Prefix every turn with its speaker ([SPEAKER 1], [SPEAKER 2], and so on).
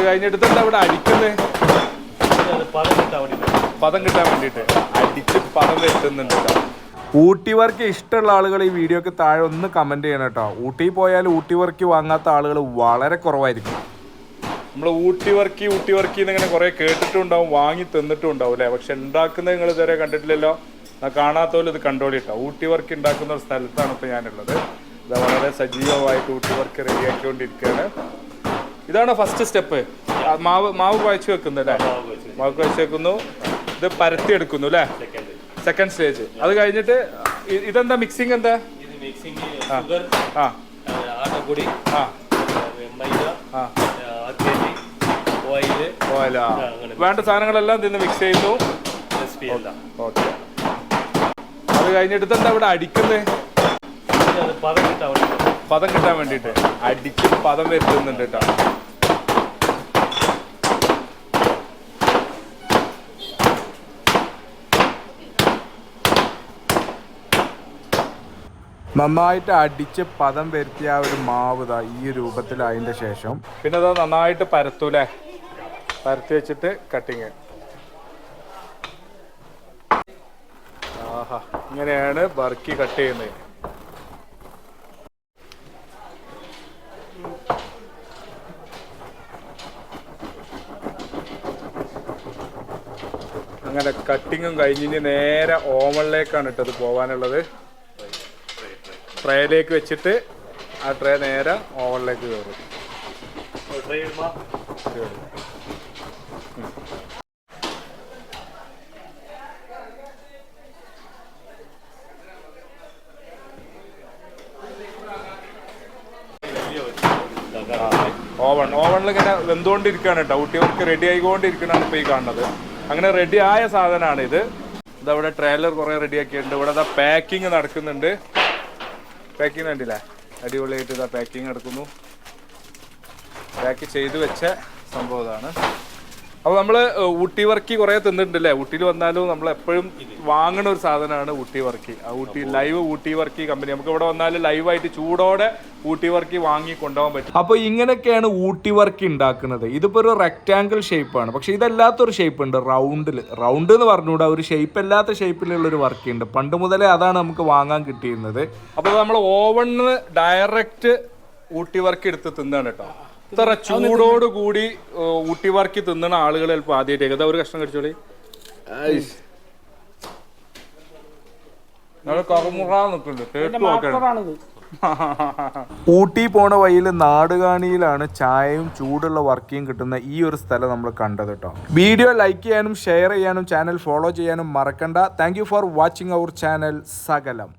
[SPEAKER 1] അത് കഴിഞ്ഞിട്ട് എന്താ ഇവിടെ
[SPEAKER 2] അടിക്കുന്നേ? പദം കിട്ടാൻ വേണ്ടിയിട്ട്.
[SPEAKER 1] അടിച്ച് പദം വരുത്തുന്നുണ്ട് ഊട്ടി വർക്ക് ഇഷ്ടമുള്ള ആളുകൾ ഈ വീഡിയോക്ക് താഴെ ഒന്ന് കമന്റ് ചെയ്യണം കേട്ടോ ഊട്ടി പോയാൽ ഊട്ടി വർക്ക് വാങ്ങാത്ത ആളുകൾ വളരെ കുറവായിരിക്കും. നമ്മൾ ഊട്ടി വർക്കി ഊട്ടി വർക്കി എന്നിങ്ങനെ കുറെ കേട്ടിട്ടുണ്ടാവും വാങ്ങി തിന്നിട്ടും ഉണ്ടാവും അല്ലേ? പക്ഷെ ഉണ്ടാക്കുന്നത് നിങ്ങൾ ഇതുവരെ കണ്ടിട്ടില്ലല്ലോ. ആ കാണാത്തോലും ഇത് കണ്ടോളിട്ടോ ഊട്ടി വർക്ക് ഉണ്ടാക്കുന്ന ഒരു സ്ഥലത്താണ് ഇപ്പോൾ ഞാനുള്ളത്. ഇത് വളരെ സജീവമായിട്ട് ഊട്ടി വർക്ക് റെഡിയാക്കിക്കൊണ്ടിരിക്കുകയാണ് ഇതാണ് ഫസ്റ്റ് സ്റ്റെപ്പ് മാവ് മാവ് കുഴച്ച് വെക്കുന്നു അല്ലേ? മാവ് കുഴച്ച് വെക്കുന്നു. ഇത് പരത്തി എടുക്കുന്നു അല്ലേ
[SPEAKER 2] സെക്കൻഡ്
[SPEAKER 1] സ്റ്റേജ് അത് കഴിഞ്ഞിട്ട് ഇതെന്താ മിക്സിംഗ് എന്താ? ആ
[SPEAKER 2] ആട്ടപ്പൊടി
[SPEAKER 1] ആ.
[SPEAKER 2] മൈദ
[SPEAKER 1] ആ.
[SPEAKER 2] ഓയിൽ
[SPEAKER 1] വേണ്ട സാധനങ്ങളെല്ലാം ഇതിന്ന് മിക്സ് ചെയ്യുന്നു ഓക്കെ. അത് കഴിഞ്ഞിട്ട് എന്താ ഇവിടെ അടിക്കുന്നത്
[SPEAKER 2] പദം കിട്ടാൻ വേണ്ടിട്ട്.
[SPEAKER 1] പദം കിട്ടാൻ വേണ്ടിയിട്ട് അടിച്ച് പദം വരുത്തുന്നുണ്ട് കേട്ടോ. നന്നായിട്ട് അടിച്ച് പദം വരുത്തിയ ഒരു മാവ് ദാ ഈ രൂപത്തിലായതിന്റെ ശേഷം. പിന്നെ അത് നന്നായിട്ട് പരത്തൂലേ? പരത്തി വെച്ചിട്ട് കട്ടിങ് ആഹാ ഇങ്ങനെയാണ് ബർക്കി കട്ട് ചെയ്യുന്നത്. അങ്ങനെ കട്ടിങ്ങും കഴിഞ്ഞിട്ട് നേരെ ഓവണിലേക്കാണ് ഇട്ടത് പോകാനുള്ളത് ട്രേയിലേക്ക് വെച്ചിട്ട് ആ ട്രേ നേരെ ഓവണിലേക്ക് കയറും. ഓവൺ ഓവണിൽ ഇങ്ങനെ വെന്തുകൊണ്ടിരിക്കുകയാണ് കേട്ടോ. കുട്ടികൾക്ക് റെഡി ആയിക്കൊണ്ടിരിക്കണാണ് ഇപ്പോൾ ഈ കാണുന്നത്. അങ്ങനെ റെഡി ആയ സാധനമാണ് ഇത് ഇതവിടെ ട്രെയിലർ കുറേ റെഡി ആക്കിയിട്ടുണ്ട്. ഇവിടെ പാക്കിംഗ് നടക്കുന്നുണ്ട്. പാക്കിങ് കണ്ടില്ലേ? അടിപൊളിയായിട്ട് ഇതാ പാക്കിങ് നടക്കുന്നു പാക്ക് ചെയ്തു വെച്ച സംഭവം ഇതാണ്. അപ്പോൾ നമ്മൾ ഊട്ടി വർക്കി കുറേ തിന്നിട്ടുണ്ടല്ലേ? ഊട്ടിയിൽ വന്നാലും നമ്മൾ എപ്പോഴും വാങ്ങണ ഒരു സാധനമാണ് ഊട്ടി വർക്കി. ആ ഊട്ടി ലൈവ് ഊട്ടി വർക്കി കമ്പനി. നമുക്ക് ഇവിടെ വന്നാൽ ലൈവായിട്ട് ചൂടോടെ ഊട്ടി വർക്കി വാങ്ങി കൊണ്ടുപോകാൻ പറ്റും. അപ്പോൾ ഇങ്ങനെയൊക്കെയാണ് ഊട്ടി വർക്കി ഉണ്ടാക്കുന്നത്. ഇതിപ്പോൾ ഒരു റെക്റ്റാങ്കിൾ ഷേപ്പാണ് പക്ഷേ ഇതല്ലാത്തൊരു ഷേപ്പ് ഉണ്ട് റൗണ്ടിൽ റൗണ്ട് എന്ന് പറഞ്ഞുകൂടാ ഒരു ഷേപ്പ് അല്ലാത്ത ഷേപ്പിലുള്ള ഒരു വർക്ക് ഉണ്ട്. പണ്ട് മുതലേ അതാണ് നമുക്ക് വാങ്ങാൻ കിട്ടിയിരുന്നത്. അപ്പോൾ നമ്മൾ ഓവണിന് ഡയറക്റ്റ് ഊട്ടി വർക്ക് എടുത്ത് തിന്നാണ് കേട്ടോ. ഇത്ര ചൂടോട് കൂടി ഊട്ടി വർക്ക് തിന്നണ ആളുകൾ ചിലപ്പോൾ ആദ്യമായിട്ട് ഇതാ ഒരു കഷ്ണം കടിച്ചോളി. നോക്കണം ഊട്ടി പോണ വഴിയിൽ നാടുകാണിയിലാണ് ചായയും ചൂടുള്ള വർക്കിയും കിട്ടുന്ന ഈ ഒരു സ്ഥലം നമ്മൾ കണ്ടത് കേട്ടോ വീഡിയോ ലൈക്ക് ചെയ്യാനും ഷെയർ ചെയ്യാനും ചാനൽ ഫോളോ ചെയ്യാനും മറക്കണ്ട. Thank for watching our channel സകലം.